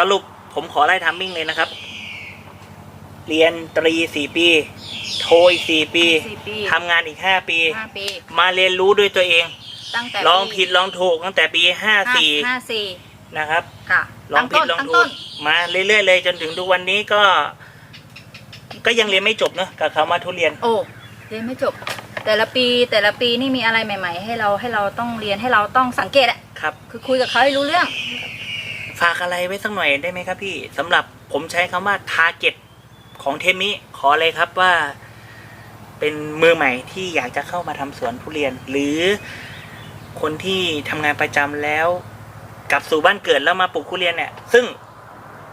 สรุปผมขอไล่ทัมมิ่งเลยนะครับ เรียนตรีสี่ปี โทอีกสี่ปีสี่ปี ทำงานอีกห้าปี ห้าปี มาเรียนรู้ด้วยตัวเอง ตั้งแต่ลองผิดลองถูกตั้งแต่ปีห้าสี่ห้าสี่นะครับ ค่ะลองผิดลองตั้ถูต้กนมาเรื่อยๆเลย จนถึงทุกวันนี้ก็ ก็ยังเรียนไม่จบเนอะกับคำว่าทุเรียน โอ้เรียนไม่จบ แต่ละปีแต่ละปีนี่มีอะไรใหม่ ๆ ให้เราให้เราต้องเรียนให้เราต้องสังเกตอะครับ คือคุยกับเขาให้รู้เรื่อง ฝากอะไรไว้สักหน่อยได้ไหมครับพี่สำหรับผมใช้คำว่าทาร์เก็ตของเทมนี้ขอเลยครับว่า เป็นมือใหม่ที่อยากจะเข้ามาทำสวนทุเรียน หรือคนที่ทำงานประจำแล้ว กลับสู่บ้านเกิดแล้วมาปลูกทุเรียนเนี่ย ซึ่ง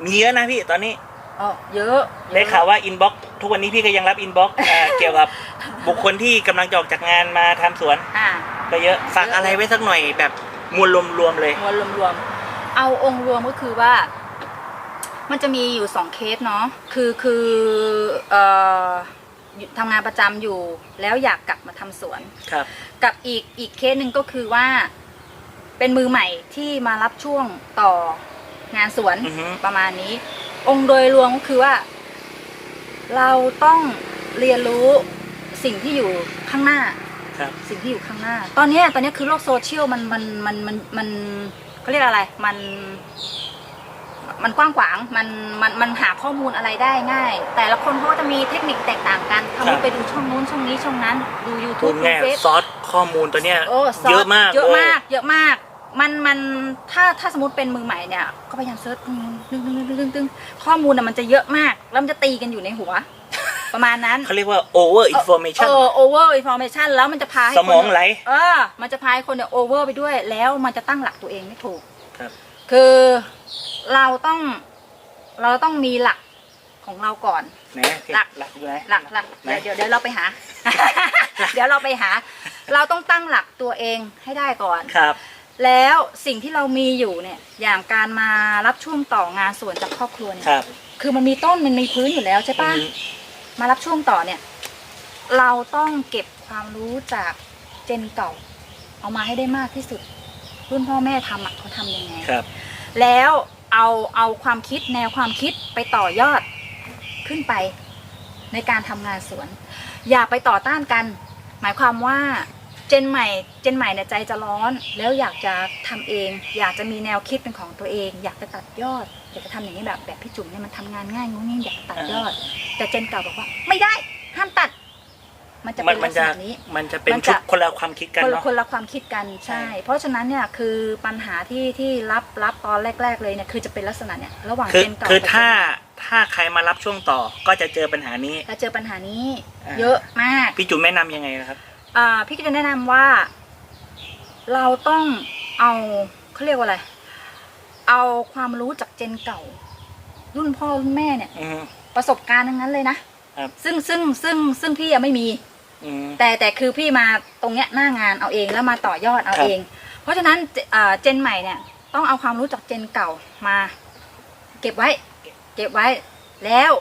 มีเยอะนะพี่ตอนนี้อ๋อเยอะได้ข่าวว่าอินบ็อกทุกวันนี้พี่ก็ยังรับอินบ็อกเกี่ยวกับบุคคลที่กำลังจะออกจากงานมาทำสวนอ่าก็เยอะฝากอะไรไว้สักหน่อยแบบมวลรวมๆเลย มวลรวมๆ เอาองค์รวมก็คือว่า มันจะมีอยู่สองเคสเนาะคือคือเอ่ออยู่ทำงานประจำอยู่ แล้วอยากกลับมาทำสวน ครับ กับอีกอีกเคสหนึ่งก็คือว่า เป็นมือใหม่ที่มารับช่วงต่องานสวนอือฮึ ประมาณนี้ องค์โดยรวมก็คือว่า เราต้องเรียนรู้สิ่งที่อยู่ข้างหน้า ครับ สิ่งที่อยู่ข้างหน้า ตอนเนี้ยตอนเนี้ยคือโลกโซเชียลมันมันมันมันมัน เขาเรียกอะไร มัน มันกว้างขวาง มัน มัน มันหาข้อมูลอะไรได้ง่าย แต่ละคนเขาก็จะมีเทคนิคแตกต่างกันครัเขาบไปดูช่องนู้นช่องนี้ช่องนั้น ดู พู YouTube ดดูง่ายเฟซ ซอสข้อมูลตัวเนี้ยโอ้ซสเยอะมากเยอะลมาก เยอะมาก มันมันถ้าถ้าสมมติเป็นมือใหม่เนี่ย ก็พยายามเซิร์ชดึงดึงดึงดึงดึงดึงข้อมูลน่ะมันจะเยอะมาก แล้วมันจะตีกันอยู่ในหัว ประมาณนั้นเขาเรียกว่า over information เออ over information แล้วมันจะพาให้สมองคนไหลเออมันจะพาให้คนเนี่ย over ไปด้วย แล้วมันจะตั้งหลักตัวเองไม่ถูกครับ คือเราต้องเราต้องมีหลักของเราก่อนไหนหลักหลักอยู่ไหนหลักหลักไหนเดี๋ยวเดี๋ยวเดี๋ยวเราไปหา เดี๋ยวเราไปหา เราต้องตั้งหลักตัวเองให้ได้ก่อนครับ แล้วสิ่งที่เรามีอยู่เนี่ยอย่างการมารับช่วงต่องานส่วนจากครอบครัวเนี่ยครับคือมันมีต้นมันมีพื้นอยู่แล้วใช่ปะอื มมารับช่วงต่อเนี่ย เราต้องเก็บความรู้จากเจนเก่า เอามาให้ได้มากที่สุด รุ่นพ่อแม่ทำอะเขาทำยังไงครับ แล้วเอาเอาความคิดแนวความคิดไปต่อยอดขึ้นไปในการทำงานสวน อย่าไปต่อต้านกัน หมายความว่าเจนใหม่ เจนใหม่เนี่ยใจจะร้อน แล้วอยากจะทำเอง อยากจะมีแนวคิดเป็นของตัวเอง อยากจะตัดยอด อยากจะทำอย่างนี้แบบแบบพี่จุ๋มเนี่ยมันทำงานง่ายงูนี่อยากจะตัดยอด แต่เจนเก่าบอกว่า ไม่ได้ ห้ามตัด มันจะมัเป็นนมัลันกษจะณะนี้ มันจะเป็นมันชุจะดคนละความคิดกันคนละเนาะ คนละความคิดกันใช่ ใช่ เพราะฉะนั้นเนี่ยคือปัญหาที่ที่รับรับตอนแรก ๆ เลยเนี่ยคือจะเป็นลักษณะเนี่ยระหว่างคือเจนเก่าคือกับเจนถ้าใหม่ถ้าใครมารับช่วงต่อก็จะเจอปัญหานี้ถ้าเจอปัญหานี้ อ่า เยอะมาก พี่จุ๋มแนะนำยังไงนะครับ อ่าพี่ก็จะแนะนำว่า เราต้องเอาเขาเรียกว่าอะไร เอาความรู้จากเจนเก่า รุ่นพ่อรุ่นแม่เนี่ย อืม ประสบการณ์ทั้งนั้นเลยนะครับ ซึ่งซึ่งซึ่งซึ่งพี่ยังไม่มี อืม แต่แต่คือพี่มาตรงเนี้ยหน้างานเอาเองแล้วมาต่อยอดเอาครับ เอง เพราะฉะนั้นเจอ่าเจนใหม่เนี่ยต้องเอาความรู้จากเจนเก่ามา เก็บไว้ เก็บไว้แล้ว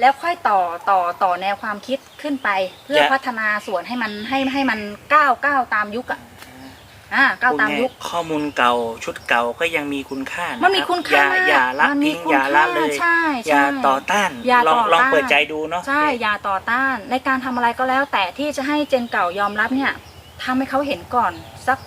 แล้วค่อยต่อต่อต่อแนวความคิดขึ้นไป เพื่อพัฒนาส่วนให้มันให้ให้มันก้าวก้าวตามยุคอะ อ่าก้าวตามยุคพูดง่ายข้อมูลเก่าชุดเก่าก็ยังมีคุณค่ามัมันมีคุณค่าอย่าอย่าละมันมีทิ้งคุณอย่าละค่าเลยใช่อย่าใช่ต่อต้านอย่าลองต่อลองต้านเปิดใจดูเนาะใช่อย่าต่อต้าน ในการทำอะไรก็แล้ว แต่ที่จะให้เจนเก่ายอมรับเนี่ยทำให้เขาเห็นก่อนสัก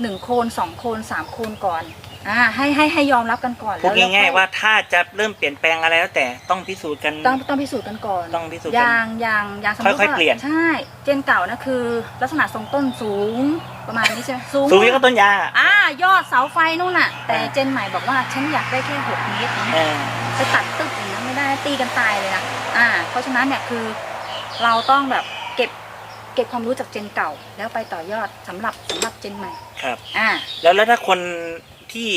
หนึ่งโคนสองโคนสามโคนก่อน อ่าให้ให้ให้ยอมรับกันก่อนพูดแล้วง่ายแล้ๆว่าถ้าจะเริ่มเปลี่ยนแปลงอะไรแล้วแต่ต้องพิสูจน์กัน ต้องต้องพิสูจน์กันก่อนต้องพิสูจน์อกันย่างอย่างอย่างสมมติค่อยๆว่าเปลี่ยน ใช่ เจนเก่านะคือ ลักษณะทรงต้นสูงประมาณนี้ใช่ไหมสูงสูงนี้ก็ต้นยา อ่ายอดเสาไฟนู่นน่ะ แต่อ่า เจนใหม่บอกว่าฉันอยากได้แค่หกเมตรนะเออ ไปตัดตึกอย่างนั้นไม่ได้ตีกันตายเลยนะอ่า เพราะฉะนั้นเนี่ยคือ เราต้องแบบเก็บเก็บความรู้จากเจนเก่า แล้วไปต่อยอดสำหรับสำหรับเจนใหม่ ครับ อ่า แล้วแล้วถ้าคนที่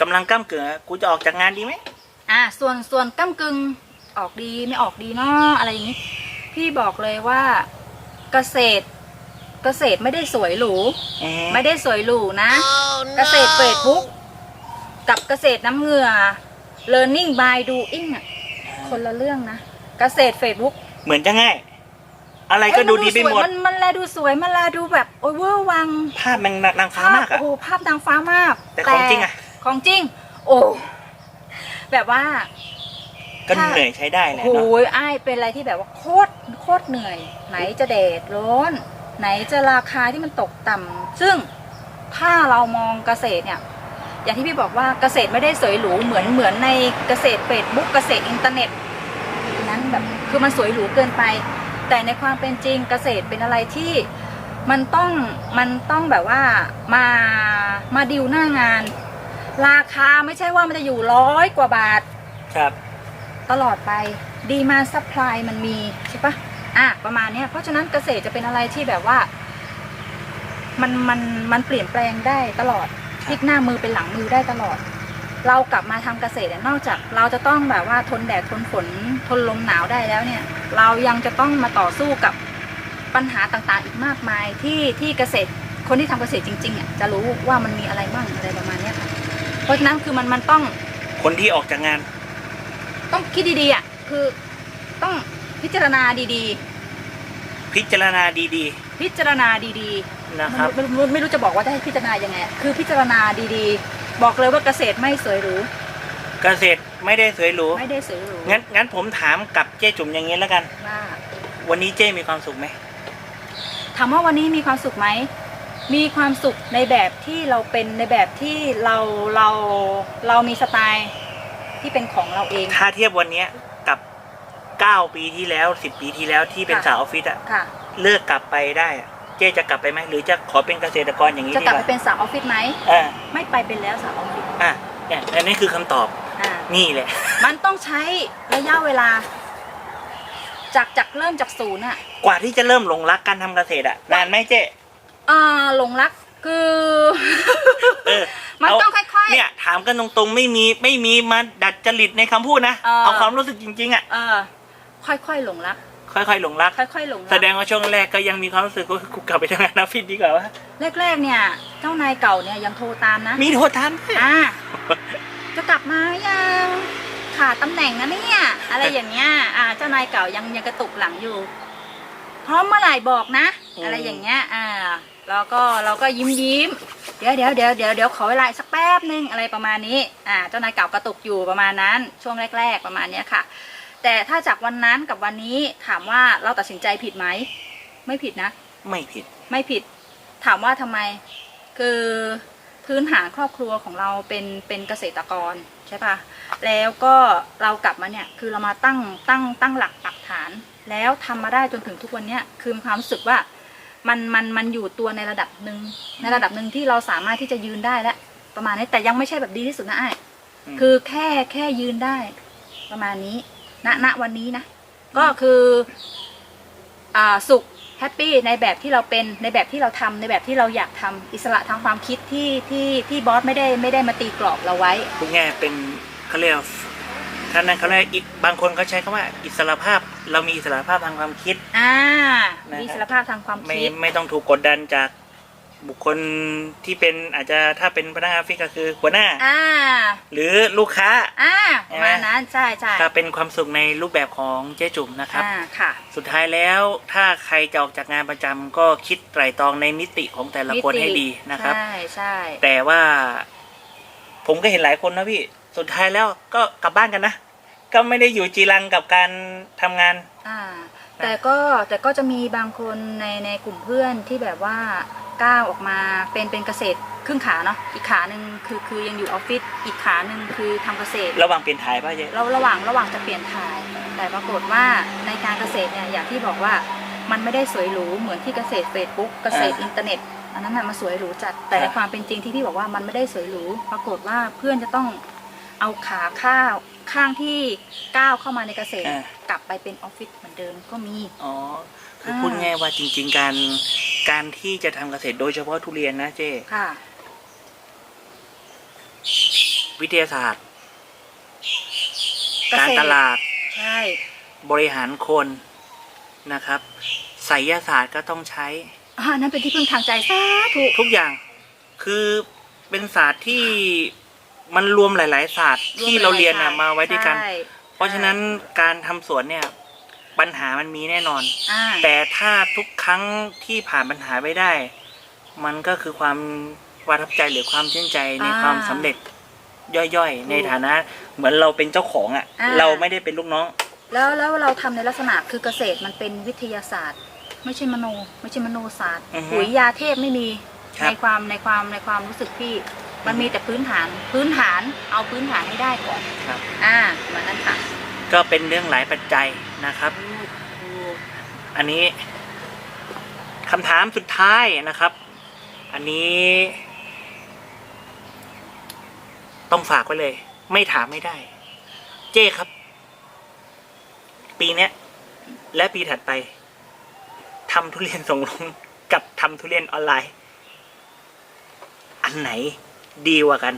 กำลังก้ามเกลือกูจะออกจากงานดีไหม อ่า ส่วนส่วนก้ากึ่งออกดีไม่ออกดีเนาะอะไรอย่างนี้ พี่บอกเลยว่าเกษตร เกษตรไม่ได้สวยหรู อืมไม่ได้สวยหรูนะ เกษตรเฟซบุ๊กกับเกษตรน้ำเหงื่อ learning by doing อะคนละเรื่องนะ เกษตรเฟซบุ๊กเหมือนจะง่าย อะไรก็ดูดีไปหมด มันมันแลดูสวยมันแลดูแบบโอ้ยเวอร์วัง ภาพแมงนางฟ้าภาพมากอะโอ้โหภาพนางฟ้ามาก แต่ของจริงอะของจริง โอ้แบบว่า ก็เหนื่อยใช้ได้แหละโอ้เนาะยอ้ายเป็นอะไรที่แบบว่าโคตรโคตรเหนื่อย ไหนจะแดดร้อน ไหนจะราคาที่มันตกต่ำซึ่งถ้าเรามองเกษตรเนี่ย อย่างที่พี่บอกว่าเกษตรไม่ได้สวยหรูเหมือนเหมือนในเกษตรเฟซบุ๊กเกษตรอินเทอร์เน็ตนั้นแบบคือมันสวยหรูเกินไป แต่ในความเป็นจริงเกษตรเป็นอะไรที่มันต้องมันต้องแบบว่ามามาดิวหน้างาน ราคาไม่ใช่ว่ามันจะอยู่ร้อยกว่าบาทครับ ตลอดไปดีมาซัพพลายมันมีใช่ปะอะประมาณเนี้ยเพราะฉะนั้นเกษตรจะเป็นอะไรที่แบบว่า มันมันมันเปลี่ยนแปลงได้ตลอดพลิกหน้ามือเป็นหลังมือได้ตลอด เรากลับมาทำเกษตรเนี่ยนอกจากเราจะต้องแบบว่าทนแดดทนฝนทนลมหนาวได้แล้วเนี่ย เรายังจะต้องมาต่อสู้กับปัญหาต่างๆ อีกมากมายที่ที่เกษตรคนที่ทำเกษตรจริงๆอะจะรู้ว่ามันมีอะไรบ้างอะไรประมาณเนี้ยค่ะเพราะฉะนั้นคือมันมันต้องคนที่ออกจากงาน ต้องคิดดีๆอะคือต้องพิจารณาดีพิจารณาดีๆ พิจารณาดีๆๆนะครับไม่รู้ไม่รู้จะบอกว่าจะให้พิจารณายังไง คือพิจารณาดีๆ บอกเลยว่าเกษตรไม่สวยหรูเกษตรไม่ได้สวยหรูไม่ได้สวยหรูงั้นงั้นผมถามกับเจ๊จุ๋มอย่างนี้แล้วกัน ว่าวันนี้เจ๊มีความสุขไหมถามว่าวันนี้มีความสุขไหมมีความสุขในแบบที่เราเป็นในแบบที่เราเราเรามีสไตล์ที่เป็นของเราเอง ถ้าเทียบวันเนี้ยกับเก้าปีที่แล้วสิบปีที่แล้วที่เป็นค่ะ สาวออฟฟิศอะค่ะ เลิกกลับไปได้อะ เจ๊จะกลับไปไหมหรือจะขอเป็นเกษตรกรอย่างนี้จะดีกลับกไปว่าเป็นสาวออฟฟิศไหมอ่าไม่ไปเป็นแล้วสาวออฟฟิศอะเนี่ยอันนี้คือคำตอบอ่านี่แหละ มันต้องใช้ระยะเวลา จากจากเริ่มจากศูนย์อะกว่าที่จะเริ่มหลงรักการทำเกษตรอะนานไหมเจ๊ อ่าหลงรักคือ เออ มันเอาต้องค่อยๆ เนี่ยถามกันตรงๆไม่มีไม่มีมาดัดจริตในคำพูดนะ เออ เอาความรู้สึกจริงๆอะ เออค่อยๆหลงรัก ค่อยๆหลงรัก ค่อยๆหลงรัแสดงว่าช่วงแรกก็ยังมีความรู้สึกว่ากูกลับไปทำงานออฟฟิศดีกว่าวะแรกๆเนี่ยเจ้านายเก่าเนี่ยยังโทรตามนะมีโทษทันด้วยอ่าจะกลับมายังขาดตำแหน่งนะเนี่ยอะไรอย่างเงี้ยอ่าเจ้านายเก่ายังยังกระตุกหลังอยู่พร้อมเมื่อไหร่บอกนะ อะไรอย่างเงี้ยอ่าแล้วก็เราก็ยิ้มยิ้มเดี๋ยวเดี๋ยวเดี๋ยวเดี๋ยวเดี๋ยวขอเวลาอีกสักแป๊บนึงอะไรประมาณนี้อ่าเจ้านายเก่ากระตุกอยู่ประมาณนั้น ช่วงแรก ๆ ประมาณเนี้ยค่ะ แต่ถ้าจากวันนั้นกับวันนี้ถามว่าเราตัดสินใจผิดไหม ไม่ผิดนะ ไม่ผิด ไม่ผิด ถามว่าทำไม คือพื้นฐานครอบครัวของเราเป็นเป็นเกษตรกรใช่ปะแล้วก็เรากลับมาเนี่ยคือเรามาตั้งตั้งตั้งหลักปักฐาน แล้วทำมาได้จนถึงทุกวันเนี้ยคือมีความรู้สึกว่ามันมันมันอยู่ตัวในระดับหนึ่งในระดับหนึ่งที่เราสามารถที่จะยืนได้แล้วประมาณนี้แต่ยังไม่ใช่แบบดีที่สุดนะไอ้ายอืม คือแค่แค่ยืนได้ ประมาณนี้ ณณวันนี้นะ ก็คืออ่าสุขแฮปปี้ในแบบที่เราเป็นในแบบที่เราทำในแบบที่เราอยากทำอิสระทางความคิดที่ที่ที่บอสไม่ได้ไม่ได้มาตีกรอบเราไว้พูดง่ายๆเป็นเขาเรียกว่าท่านนั้นเขาเรียกอีกบางคนเขาใช้คำว่าอิสระภาพเรามีอิสระภาพทางความคิด อ่านะครับมีอิสรภาพทางความไม่คิดไม่ต้องถูกกดดันจาก บุคคลที่เป็นอาจจะถ้าเป็นพนักงานออฟฟิศก็คือหัวหน้า อ่า หรือลูกค้า อ่าประมาณนั้นใช่ใช่ก็เป็นความสุขในรูปแบบของเจ๊จุ๋มนะครับ อ่าค่ะ สุดท้ายแล้วถ้าใครจะออกจากงานประจำก็คิดไตร่ตรองในมิติของแต่ละคนมิติ ให้ดีนะครับ ใช่ใช่แต่ว่า ผมก็เห็นหลายคนนะพี่ สุดท้ายแล้วก็กลับบ้านกันนะ ก็ไม่ได้อยู่จีรังกับการทำงาน อ่า แต่ก็แต่ก็จะมีบางคนในในกลุ่มเพื่อนที่แบบว่า ก้าวออกมาเป็นเป็นเกษตรครึ่งขาเนาะอีกขาหนึ่งคือคือยังอยู่ออฟฟิศอีกขาหนึ่งคือทำเกษตรระหว่างเปลี่ยนถ่ายป่ะเจ๊เราระหว่างระหว่างจะเปลี่ยนถ่าย แต่ปรากฏว่าในการเกษตรเนี่ยอย่างที่บอกว่ามันไม่ได้สวยหรูเหมือนที่เกษตรเฟซบุ๊กเกษตรอินเทอร์เน็ตอันนั้นน่ะมาสวยหรูจัดแต่ในความเป็นจริงที่พี่บอกว่ามันไม่ได้สวยหรูปรากฏว่าเพื่อนจะต้องเอาขาข้าวข้างที่ก้าวเข้ามาในเกษตรอ่ากลับไปเป็นออฟฟิศเหมือนเดิมก็มีอ๋อคืออาพูดง่ายว่าจริง ๆ การ การที่จะทำเกษตรโดยเฉพาะทุเรียนนะเจ๊ค่ะ วิทยาศาสตร์ เกษตร การตลาดใช่ บริหารคนนะครับไสยศาสตร์ก็ต้องใช้ อ่านั่นเป็นที่พึ่งทางใจสาธุทุกอย่างคือเป็นศาสตร์ที่มันรวมหลาย ๆ ศาสตร์ที่เราเรียนน่ะมาไว้ด้วยกัน ใช่เพราะฉะนั้นการทำสวนเนี่ย ปัญหามันมีแน่นอน อ่าแต่ถ้าทุกครั้งที่ผ่านปัญหาไปได้ มันก็คือความประทับใจหรือความชื่นใจในความสำเร็จย่อยๆ ในฐานะ เหมือนเราเป็นเจ้าของอะ่ะ อ่า เราไม่ได้เป็นลูกน้อง แล้วแล้วเราทำในลักษณะคือเกษตรมันเป็นวิทยาศาสตร์ ไม่ใช่มโน ไม่ใช่มโนศาสตร์อือฮึปุ๋ยยาเทพไม่มีครับ ในความในความในความรู้สึกพี่ มันมีแต่พื้นฐาน พื้นฐานเอาพื้นฐานให้ได้ก่อนครับ อ่าเหมือนนั้นค่ะ ก็เป็นเรื่องหลายปัจจัยนะครับ อันนี้คำถามสุดท้ายนะครับ อันนี้ ต้องฝากไว้เลย ไม่ถามไม่ได้ เจ้ครับ ปีเนี้ยและปีถัดไปทำทุเรียนส่งลงกับทำทุเรียนออนไลน์ อันไหนดีกว่ากัน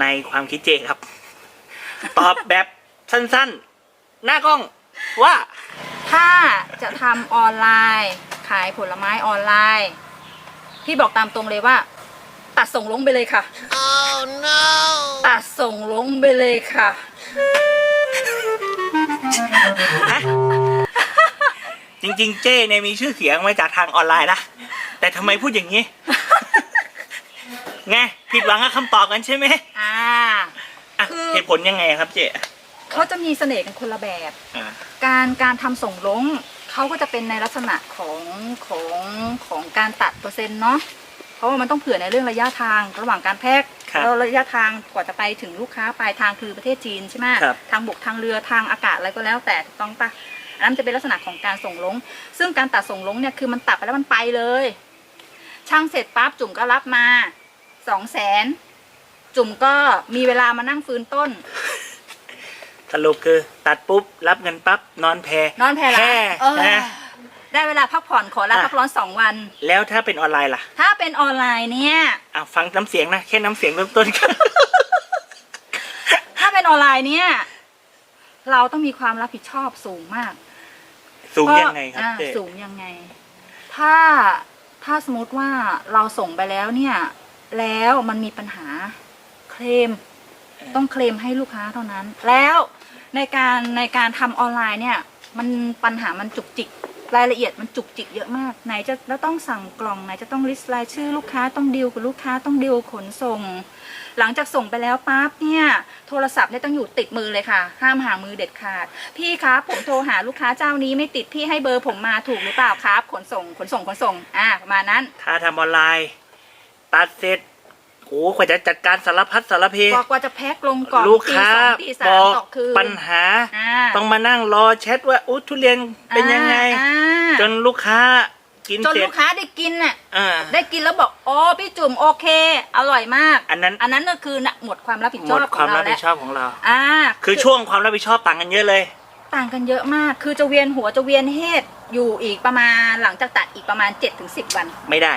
ในความคิดเจครับ ตอบแบบ สั้นๆ หน้ากล้องว่า ถ้าจะทำออนไลน์ ขายผลไม้ออนไลน์ พี่บอกตามตรงเลยว่า ตัดส่งลงไปเลยค่ะ oh no ตัดส่งลงไปเลยค่ะฮะจริงๆ เจ้เนี่ยมีชื่อเสียงมาจากทางออนไลน์นะ แต่ทำไมพูดอย่างนี้ ไง ผิดหวังกับคำตอบกันใช่ไหมอ่า อะคือ เหตุผลยังไงครับเจ้ เขาจะมีเสน่ห์กันคนละแบบ อ่าการการทำส่งลงเขาก็จะเป็นในลักษณะของของของการตัดเปอร์เซ็นต์เนาะเพราะว่ามันต้องเผื่อในเรื่องระยะทางระหว่างการแพ็คครับ แล้วระยะทางกว่าจะไปถึงลูกค้าปลายทางคือประเทศจีนใช่ไหมครับ ทางบกทางเรือทางอากาศอะไรก็แล้วแต่ถูกต้องปะอันนั้นจะเป็นลักษณะของการส่งลง ซึ่งการตัดส่งลงเนี่ยคือมันตัดไปแล้วมันไปเลย ช่างเสร็จปั๊บจุ่มก็รับมาสองแสนจุ่มก็มีเวลามานั่งฟื้นต้น สรุปคือตัดปุ๊บ รับเงินปั๊บ นอนแพนอนแพละแพเออนะได้เวลาพักผ่อนขอลาอะพักร้อนสองวัน แล้วถ้าเป็นออนไลน์ล่ะ ถ้าเป็นออนไลน์เนี่ยอะฟังน้ำเสียงนะ แค่น้ำเสียงเริ่มต้นกันถ้าเป็นออนไลน์เนี่ย เราต้องมีความรับผิดชอบสูงมากสูงเพาะยังไงครับอ่าเจ้สูงยังไง ถ้าถ้าสมมติว่าเราส่งไปแล้วเนี่ย แล้วมันมีปัญหาเคลมต้องเคลมให้ลูกค้าเท่านั้น แล้ว ในการในการทำออนไลน์เนี่ย มันปัญหามันจุกจิก รายละเอียดมันจุกจิกเยอะมาก ไหนจะแล้วต้องสั่งกล่องไหนจะต้องลิสต์รายชื่อลูกค้าต้องดีลกับลูกค้าต้องดีลขนส่ง หลังจากส่งไปแล้วปั๊บเนี่ย โทรศัพท์เนี่ยต้องอยู่ติดมือเลยค่ะ ห้ามห่างมือเด็ดขาด พี่ครับผมโทรหาลูกค้าเจ้านี้ไม่ติดพี่ให้เบอร์ผมมาถูกหรือเปล่าครับ ขนส่งขนส่งขนส่งอ่าประมาณนั้น ถ้าทำออนไลน์ ตัดเสร็จ โอ้กว่าจะจัดการสารพัดสารเพกว่ากว่าจะแพ็คลงกล่องลูกตีค้าสองตีสาบมอกต่อคืนปัญหาอ่าต้องมานั่งรอแชทว่าอู้ทุเรียนเป็นยังไงอ่าจนลูกค้ากินจนเสร็จลูกค้าได้กินน่ะอ่าได้กินแล้วบอกโอ้พี่จุ๋มโอเค อร่อยมาก อันนั้น อันนั้นก็คือน่ะหมดความรับผิดหชมอบดขคอวางมเรารับแล้ผิวดชอบของเราอ่า คือช่วงความรับผิดชอบต่างกันเยอะเลย ต่างกันเยอะมาก คือจะเวียนหัวจะเวียนเฮดอยู่อีกประมาณหลังจากตัดอีกประมาณ7-10ถึง10วัน ไม่ได้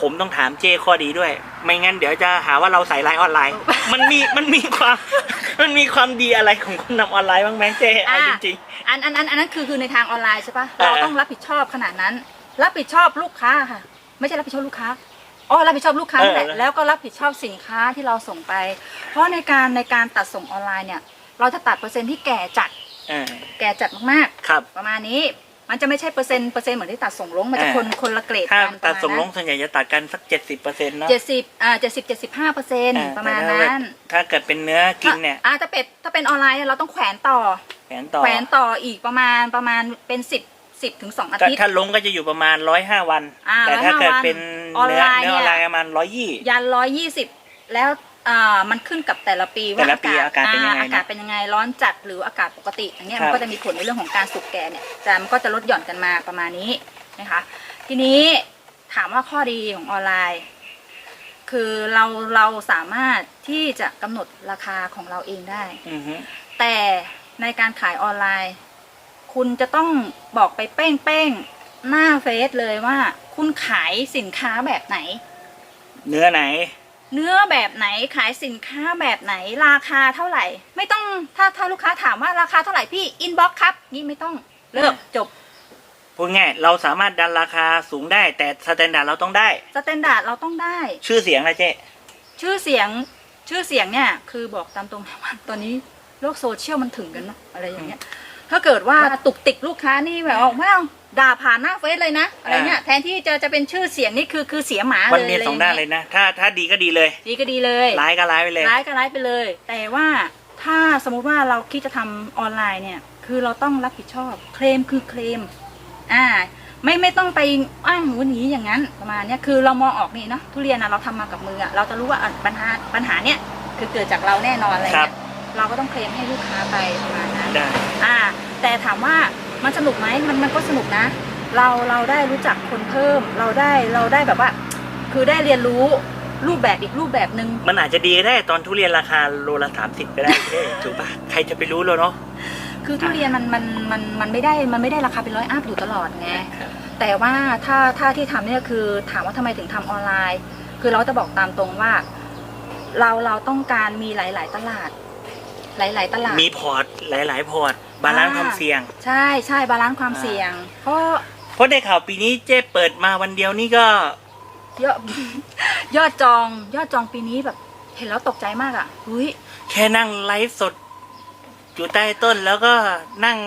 ผมต้องถามเจ้ข้อดีด้วย ไม่งั้นเดี๋ยวจะหาว่าเราใส่ไลน์ออนไลน์ มันมีมันมีความ มันมีความดีอะไรของคนนำออนไลน์บ้างไหมเจ้เอาจริงอันอันอันอันนั้นคือคือในทางออนไลน์ใช่ปะเออเราต้องรับผิดชอบขนาดนั้น รับผิดชอบลูกค้าค่ะ ไม่ใช่รับผิดชอบลูกค้าอ๋อรับผิดชอบลูกค้านั่นแหละแล้วก็รับผิดชอบสินค้าที่เราส่งไป เพราะในการในการตัดส่งออนไลน์เนี่ย เราจะตัดเปอร์เซ็นต์ที่แก่จัดๆอ่าแก่จัดมากครับๆประมาณนี้ มันจะไม่ใช่เปอร์เซ็นต์เปอร์เซ็นต์เหมือนที่ตัดส่งลงมันจะอ่าคนคนละเกรดถ้ากันตัดส่งลงส่วนใหญ่จะตัดกันสักเจ็ดสิบเปอร์เซ็นต์เนาะเจ็ดสิบอ่าเจ็ดสิบเจ็ดสิบห้าเปอร์เซ็นต์อ่ประมาณแต่ถ้นั้น ถ้าเกิดเป็นเนื้อกินเนี่ยอ่าถ้าเป็นถ้าเป็นออนไลน์เนี่ยเราต้องแขวนต่อแผนต่อแขวนต่ออีกประมาณประมาณเป็นสิบสิบถึงสองอาถ้าทิตย์ถ้าลงก็จะอยู่ประมาณร้อยห้าวันอ่าแต่ถ้า105เกิดเป็นวันเนื้อออนไลน์เนื้อออนไลน์เนี่ยประมาณร้อยยี่ยันร้อยยี่สิบแล้ว อ่ามันขึ้นกับแต่ละปีว่าแต่ละปีอากาศเป็นยังไงนะอากาศเป็นยังไงร้อนจัดหรืออากาศปกติอย่างเงี้ยครับ มันก็จะมีผลในเรื่องของการสุกแก่เนี่ยแต่มันก็จะลดหย่อนกันมาประมาณนี้นะคะ ทีนี้ถามว่าข้อดีของออนไลน์ คือเราเราสามารถที่จะกำหนดราคาของเราเองได้ อือฮึแต่ในการขายออนไลน์ คุณจะต้องบอกไปเป้งเป้งๆหน้าเฟซเลยว่า คุณขายสินค้าแบบไหน เนื้อไหน เนื้อแบบไหนขายสินค้าแบบไหนราคาเท่าไหร่ ไม่ต้องถ้าถ้าลูกค้าถามว่าราคาเท่าไหร่พี่อินบ็อกครับ นี่ไม่ต้องเลิกจบพูดง่ายเราสามารถดันราคาสูงได้ แต่สแตนดาร์ดเราต้องได้ สแตนดาร์ดเราต้องได้ ชื่อเสียงนะเจ๊ชื่อเสียงชื่อเสียงเนี่ยคือบอกตามตรงนะว่าตอนนี้โลกโซเชียลมันถึงกันเนอะอะไรอย่างเงี้ย ถ้าเกิดว่าตุกติกลูกค้านี่แบบว่าไม่เอาด่าผ่านหน้าเฟซเลยนะอะไรเงี้ยแทนที่จะจะเป็นชื่อเสียงนี่คือคือเสียหมามันเลยมีอะไรสองด้านเลยนะ ถ้าถ้าดีก็ดีเลย ดีก็ดีเลยร้ายก็ร้ายไปเลยร้ายก็ร้ายไปเลย แต่ว่าถ้าสมมุติว่าเราคิดจะทำออนไลน์เนี่ย คือเราต้องรับผิดชอบ เคลมคือเคลม อ่า ไม่ไม่ต้องไปอ้างหนูหนีอย่างนั้นประมาณเนี้ยคือเรามองออกนี่เนาะทุเรียนนะเราทำมากับมืออะเราจะรู้ว่าอะปัญหาปัญหาเนี้ยคือเกิดจากเราแน่นอนอะไรครัเงี้บยเราก็ต้องเคลมให้ลูกค้าไปประมาณนั้นได้อ่า แต่ถามว่า มันสนุกไหมมันมันก็สนุกนะ เราเราได้รู้จักคนเพิ่ม เราได้เราได้แบบว่า คือได้เรียนรู้รูปแบบอีกรูปแบบหนึ่งมันอาจจะดีก็ได้ตอนทุเรียนราคาโลละสามสิบไปได้เท่ถูกปะใครจะไปรู้เลยเนาะ คือทุเรียนมันมันมันมันไม่ได้มันไม่ได้ราคาเป็นร้อยอัพอยู่ตลอดไงแต่ว่าถ้าถ้าที่ทำเนี่ยคือถามว่าทำไมถึงทำออนไลน์ คือเราจะบอกตามตรงว่า เราเราต้องการมีหลาย ๆ ตลาด หลาย ๆ ตลาด มีพอร์ตหลาย ๆ พอร์ตบาลานซ์ความเสี่ยง ใช่ใช่บาลานซ์ความเสี่ยง เพราะเพราะได้ข่าวปีนี้เจ๊เปิดมาวันเดียวนี่ก็ยอดยอดจองยอดจองปีนี้แบบ เห็นแล้วตกใจมากอะอุ้ยแค่นั่งไลฟ์สด อยู่ใต้ต้นแล้วก็นั่ง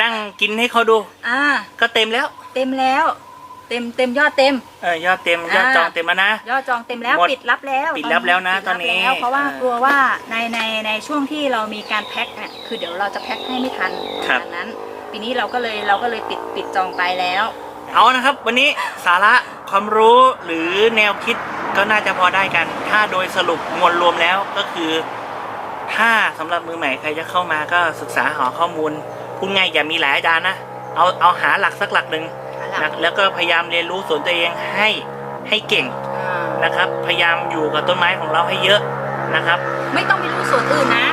นั่งกินให้เขาดู อ่า ก็เต็มแล้ว เต็มแล้ว เต็มเต็มยอดเต็ม เออยอดเต็มยอดจองเต็มแล้วนะ ยอดจองเต็มแล้วหมดปิดรับแล้วปิดรับแล้วนะปิดตอนนี้แล้วเพราะว่าอ่ากลัวว่าในในในช่วงที่เรามีการแพ็คเนี่ยคือเดี๋ยวเราจะแพ็คให้ไม่ทันครับ ดังนั้น ปีนี้เราก็เลยเราก็เลยปิดปิดจองไปแล้ว เอานะครับ วันนี้สาระความรู้หรือแนวคิดก็น่าจะพอได้กัน ถ้าโดยสรุปมวลรวมแล้วก็คือ ถ้าสำหรับมือใหม่ใครจะเข้ามาก็ศึกษาหาข้อมูลพูดง่ายอย่ามีหลายอาจารย์นะเอาเอาหาหลักสักหลักหนึ่ง นะแล้วก็พยายามเรียนรู้ส่วนตัวเองให้ให้เก่งอ่านะครับ พยายามอยู่กับต้นไม้ของเราให้เยอะนะครับ ไม่ต้องไปรู้ส่วนอื่นนะ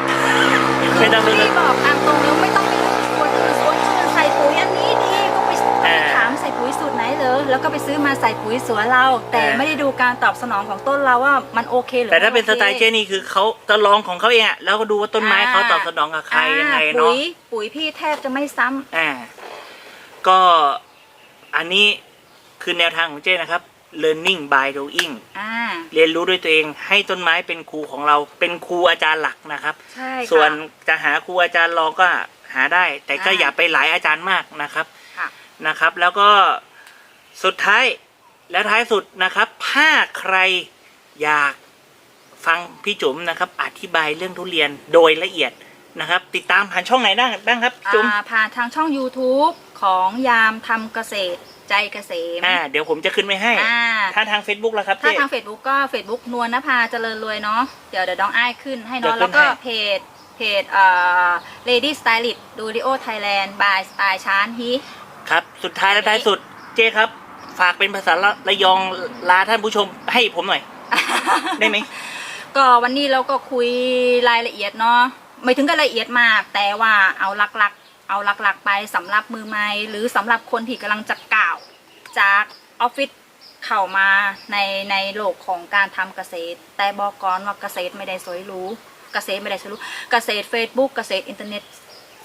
ไม่ต้องไปรู้พี่บอกตามตรงแล้วไม่ต้องไปรู้ส่วนอื่นส่วนอื่นใส่ปุ๋ยอันนี้ดีก็ไปก็ไปอ่าถามใส่ปุ๋ยสูตรไหนเลย แล้วก็ไปซื้อมาใส่ปุ๋ยสวนเรา แต่อ่า ไม่ได้ดูการตอบสนองของต้นเราว่ามันโอเคหรือแต่ถ้าเป็นสม่โอคไตล์เจนี่คือเขาจะลองของเขาเองอะแล้วก็ดูว่าต้นไม้อ่าเขาตอบสนองกับใครยังไงอ่าเนาะ ปุ๋ยปุ๋ยพี่แทบจะไม่ซ้ำ อ่าก็ อันนี้คือแนวทางของเจ้นะครับ learning by doing อ่า เรียนรู้ด้วยตัวเองให้ต้นไม้เป็นครูของเราเป็นครูอาจารย์หลักนะครับ ใช่ค่ะ ส่วนจะหาครูอาจารย์รองก็หาได้ แต่ก็อ่าอย่าไปหลายอาจารย์มากนะครับค่ะ นะครับ แล้วก็สุดท้ายและท้ายสุดนะครับ ถ้าใครอยากฟังพี่จุ๋มนะครับ อธิบายเรื่องทุเรียนโดยละเอียดนะครับ ติดตามผ่านช่องไหนได้บ้างครับพี่จุ๋ม อ่าผ่านทางช่อง YouTube ของยามทำเกษตรใจเกษมอ่า เดี๋ยวผมจะขึ้นไว้ให้ อ่าถ้าทาง Facebook แล้วครับถ้าเจ๊ ทาง Facebook ก็ Facebook นวลนภาเจริญรวยเนาะเดี๋ยวเดี๋ยวน้องอ้ายขึ้นให้เดี๋ยวเนาะขึ้แล้วก็นให้ เพจเพจเอ่อ Lady Stylist Studio Thailand by Style ชานฮี ครับ สุดท้ายและท้ายสุดเจ๊ครับ ฝากเป็นภาษาละระยองลาท่านผู้ชมให้ผมหน่อย ได้ไหม ก็วันนี้เราก็คุยรายละเอียดเนาะไม่ถึงกับละเอียดมาก แต่ว่าเอาหลักๆ เอาหลักๆไปสำหรับมือใหม่หรือสำหรับคนที่กำลังจะก่าว จากออฟฟิศเข้ามาในในโลกของการทำเกษตร แต่บอกก่อนว่าเกษตรไม่ได้สวยหรู้เกษตรไม่ได้สวยหรู้เกษตร Facebook เกษตรอินเทอร์เน็ต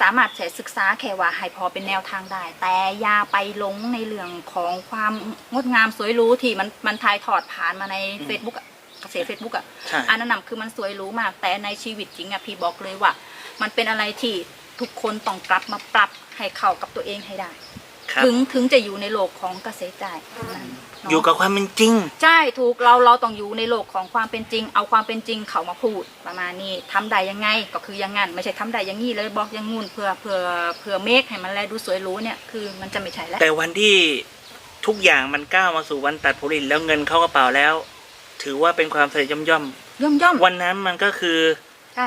สามารถใช้ศึกษาแค่ว่าให้พอเป็นแนวทางได้ แต่อย่าไปหลงในเรื่องของความงดงามสวยหรู้ที่มันมันถ่ายทอดผ่านมาในอืม Facebook อะเกษตร Facebook อะใช่อันนั้นนะคือมันสวยหรู้มาก แต่ในชีวิตจริงอะพี่บอกเลยว่า มันเป็นอะไรที่ ทุกคนต้องกลับมาปรับให้เข้ากับตัวเองให้ได้ ครับ ถึงถึงจะอยู่ในโลกของเกษตรได้นั้นเนาะอยู่กับความเป็นจริง ใช่ถูกเราเราต้องอยู่ในโลกของความเป็นจริง เอาความเป็นจริงเขามาพูดประมาณนี้ทำได้ยังไงก็คืออยังงั้นไม่ใช่ทำได้อยังงี้เลยบอกอยังงูนเพื่อเพื่อเพื่อเมคให้มันแลดูสวยหรู้เนี่ยคือมันจะไม่ใช่แล้ว แต่วันที่ทุกอย่างมันก้าวมาสู่วันตัดผลิตแล้วเงินเข้ากระเป๋าแล้ว ถือว่าเป็นความสำเร็จย่อมย่อมย่อมๆวันนั้นมันก็คือใช่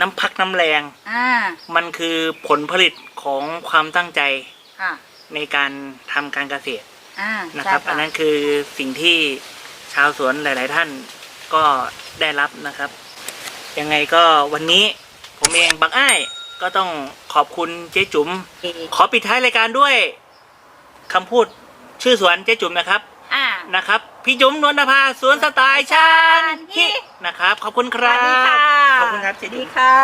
น้ำพักน้ำแรง อ่ามันคือผลผลิตของความตั้งใจค่ะในการทำการเกษตรอ่านะครับใช่อันนั้นคือสิ่งที่ชาวสวนหลาย ๆ ท่านก็ได้รับนะครับ ยังไงก็วันนี้ผมเองบักอ้ายก็ต้องขอบคุณเจ๊จุ๋มขอปิดท้ายรายการด้วยคำพูดชื่อสวนเจ๊จุ๋มนะครับ อ่า นะครับ พี่จุ๋มนวลนภาสวนสไตล์ชาญฮินะครับ ขอบคุณคสวัรัสดีค่ะ บ ขอบคุณครับสเจ๊วัสจุ๋ดีมค่ะ